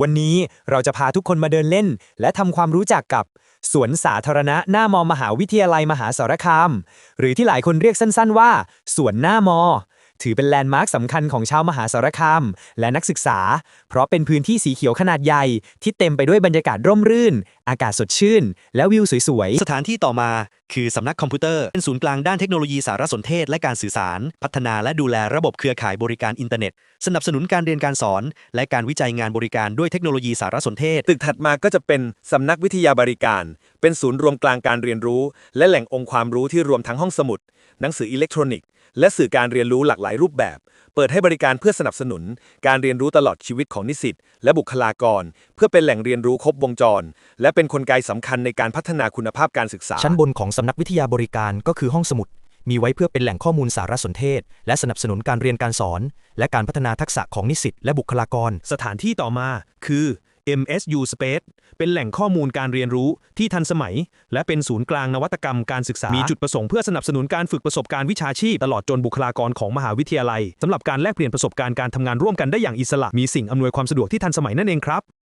วันนี้เราจะพาทุกคนมาเดินเล่น และทำความรู้จักกับ สวนสาธารณะหน้ามอมหาวิทยาลัยมหาสารคาม หรือที่หลายคนเรียกสั้นๆว่า สวนหน้ามอ ถือเป็นแลนด์มาร์คสำคัญของชาวมหาสารคาม และนักศึกษา เพราะเป็นพื้นที่สีเขียวขนาดใหญ่ ที่เต็มไปด้วยบรรยากาศร่มรื่น อากาศสดชื่น และวิวสวยสถานที่ต่อมาคือสำนักคอมพิวเตอร์ เป็นศูนย์กลางด้านเทคโนโลยีสารสนเทศและการสื่อสาร พัฒนาและดูแลระบบเครือข่ายบริการอินเทอร์เน็ต สนับสนุนการเรียนการสอน และการวิจัยงานบริการด้วยเทคโนโลยีสารสนเทศ ตึกถัดมาก็จะเป็นสำนักวิทยาบริการ เป็นศูนย์รวมกลางการเรียนรู้ และแหล่งองค์ความรู้ที่รวมทั้งห้องสมุด หนังสืออิเล็กทรอนิกส์ และสื่อการเรียนรู้หลากหลายรูปแบบ เปิดให้บริการเพื่อสนับสนุน การเรียนรู้ตลอดชีวิตของนิสิตและบุคลากร เพื่อเป็นแหล่งเรียนรู้ครบวงจร และเป็นนกลไกสำคัญในการพัฒนาคุณภาพการศึกษา ชั้นบนของสำนักวิทยาบริการก็คือห้องสมุด มีไว้เพื่อเป็นแหล่งข้อมูลสารสนเทศ และสนับสนุนการเรียนการสอน และการพัฒนาทักษะของนิสิตและบุคลากร สถานที่ต่อมาคือ MSU Space เป็นแหล่งข้อมูลการเรียนรู้ที่ทันสมัย และเป็นศูนย์กลางนวัตกรรมการศึกษา มีจุดประสงค์เพื่อสนับสนุนการฝึกประสบการณ์วิชาชีพ ตลอดจนบุคลากรของมหาวิทยาลัยสำหรับการแลกเปลี่ยนประสบการณ์การทำงานร่วมกันได้อย่างอิสระ มีสิ่งอำนวยความสะดวกที่ทันสมัยนั่นเองครับ